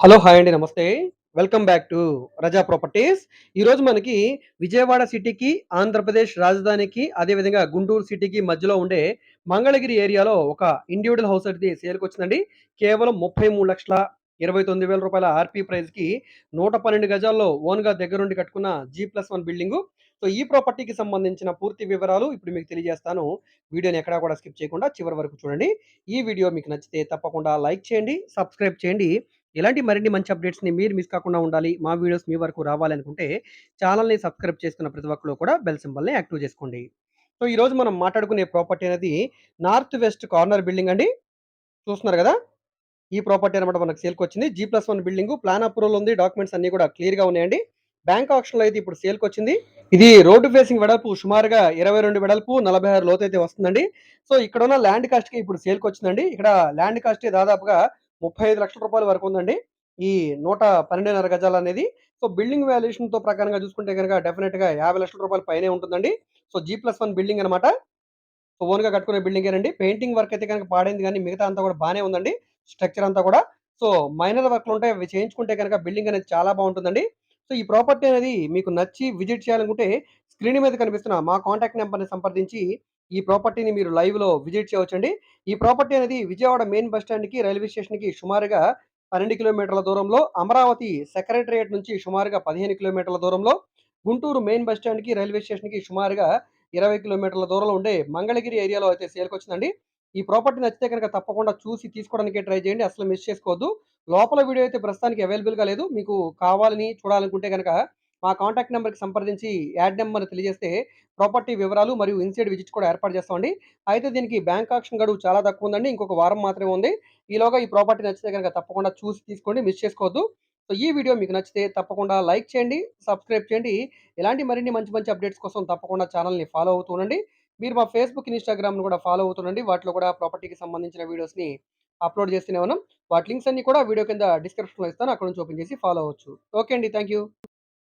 Hello! Hi అండి. నమస్తే. Welcome back to Raza properties. ఈరోజు మనకి విజయవాడ సిటీకి, ఆంధ్రప్రదేశ్ రాజధానికి, అదే విధంగా గుంటూరు సిటీకి మధ్యలో ఉండే మంగళగిరి ఏరియాలో ఒక ఇండివిజువల్ హౌస్ అనేది సేల్‌కొచ్చిందండి. కేవలం 33,29,000 రూపాయల ఆర్‌పీ ప్రైస్‌కి 112 గజాల్లో ఓన్‌గా దగ్గరుండి కట్టుకున్న జీ+1 బిల్డింగు. సో, ఈ ప్రాపర్టీకి సంబంధించిన పూర్తి వివరాలు ఇప్పుడు మీకు తెలియజేస్తాను. వీడియోని ఎక్కడా కూడా స్కిప్ చేయకుండా చివరి వరకు చూడండి. ఈ వీడియో మీకు నచ్చితే తప్పకుండా లైక్ చేయండి, సబ్స్క్రైబ్ చేయండి. ఇలాంటి మరిన్ని మంచి అప్డేట్స్‌ని మీరు మిస్ కాకుండా ఉండాలి. మా వీడియోస్ మీ వరకు రావాలనుకుంటే ఛానల్ని సబ్స్క్రైబ్ చేసుకున్న ప్రతి ఒక్కరు కూడా బెల్ సింబల్‌ని యాక్టివ్ చేసుకోండి. సో, ఈరోజు మనం మాట్లాడుకునే ప్రాపర్టీ అనేది నార్త్ వెస్ట్ కార్నర్ బిల్డింగ్ అండి. చూస్తున్నారు కదా ఈ ప్రాపర్టీ అనమాట మనకు సేల్కి వచ్చింది G plus one building plan approval ఉంది. డాక్యుమెంట్స్ అన్నీ కూడా క్లియర్‌గా ఉన్నాయండి. బ్యాంక్ ఆప్షన్లో అయితే ఇప్పుడు సేల్‌కొచ్చింది. ఇది రోడ్డు ఫేసింగ్ వెడల్పు సుమారుగా 22 వెడల్పు, 46 లోతైతే వస్తుందండి. సో, ఇక్కడ ఉన్న ల్యాండ్ కాస్ట్‌కి ఇప్పుడు సేల్కి వచ్చిందండి ఇక్కడ ల్యాండ్ కాస్ట్ దాదాపుగా 35,00,000 రూపాయల వరకు ఉందండి. ఈ నూట పన్నెండున్నర గజాలు అనేది సో, బిల్డింగ్ వాల్యుయేషన్‌తో ప్రకారంగా చూసుకుంటే గనక డెఫినిట్‌గా 50,00,000 రూపాయల పైనే ఉంటుందండి. So, G plus one building అన్నమాట. సో, ఓన్‌గా కట్టుకునే బిల్డింగ్ అండి పెయింటింగ్ వర్క్ అయితే కనుక పాడైంది కానీ మిగతా అంతా కూడా బాగానే ఉందండి. స్ట్రక్చర్ అంతా కూడా. సో, మైనర్ వర్క్‌లుంటాయి. అవి చేయించుకుంటే గనక బిల్డింగ్ అనేది చాలా బాగుంటుందండి సో, ఈ ప్రాపర్టీ అనేది మీకు నచ్చి విజిట్ చేయాలనుకుంటే స్క్రీన్ మీద కనిపిస్తున్న మా కాంటాక్ట్ నెంబర్ని సంప్రదించి ఈ ప్రాపర్టీని మీరు లైవ్‌లో విజిట్ చేయవచ్చండి. ఈ ప్రాపర్టీ అనేది విజయవాడ మెయిన్ బస్ స్టాండ్‌కి, రైల్వే స్టేషన్‌కి సుమారుగా 12 కిలోమీటర్ల దూరంలో, అమరావతి సెక్రటేరియట్ నుంచి సుమారుగా 15 కిలోమీటర్ల దూరంలో, గుంటూరు మెయిన్ బస్ స్టాండ్‌కి, రైల్వే స్టేషన్‌కి సుమారుగా 20 కిలోమీటర్ల దూరంలో ఉండే మంగళగిరి ఏరియాలో అయితే సేల్‌కొచ్చిందండి. ఈ ప్రాపర్టీ నచ్చితే గనక తప్పకుండా చూసి తీసుకోవడానికి ట్రై చేయండి. అసలు మిస్ చేసుకోవద్దు. లోపల వీడియో అయితే ప్రస్తుతానికి అవైలబుల్‌గా లేదు. మీకు కావాలని చూడాలనుకుంటే గనక మా కాంటాక్ట్ నెంబర్కి సంప్రదించి యాడ్ నెంబర్ తెలియజేస్తే ప్రాపర్టీ వివరాలు మరియు ఇన్సైడ్ విజిట్స్ కూడా ఏర్పాటు చేస్తామండి. అయితే దీనికి బ్యాంక్ ఆక్షన్ గడువు చాలా తక్కువ ఉందండి ఇంకొక వారం మాత్రమే ఉంది. ఈలోగా ఈ ప్రాపర్టీ నచ్చితే గనక తప్పకుండా చూసి తీసుకోండి. మిస్ చేసుకోవద్దు. సో, ఈ వీడియో మీకు నచ్చితే తప్పకుండా లైక్ చేయండి, సబ్స్క్రైబ్ చేయండి. ఇలాంటి మరిన్ని మంచి మంచి అప్డేట్స్ కోసం తప్పకుండా ఛానల్ని ఫాలో అవుతూ ఉండండి. మీరు మా ఫేస్‌బుక్, ఇన్‌స్టాగ్రామ్‌ను కూడా ఫాలో అవుతుండండి. వాటిలో కూడా ప్రాపర్టీకి సంబంధించిన వీడియోస్‌ని అప్‌లోడ్ చేస్తూనే ఉన్నాం. వాటి లింక్స్ అన్ని కూడా వీడియో కింద డిస్క్రిప్షన్‌లో ఇస్తాను. అక్కడ నుంచి ఓపెన్ చేసి ఫాలో అవ్వచ్చు. ఓకే అండి. Thank you.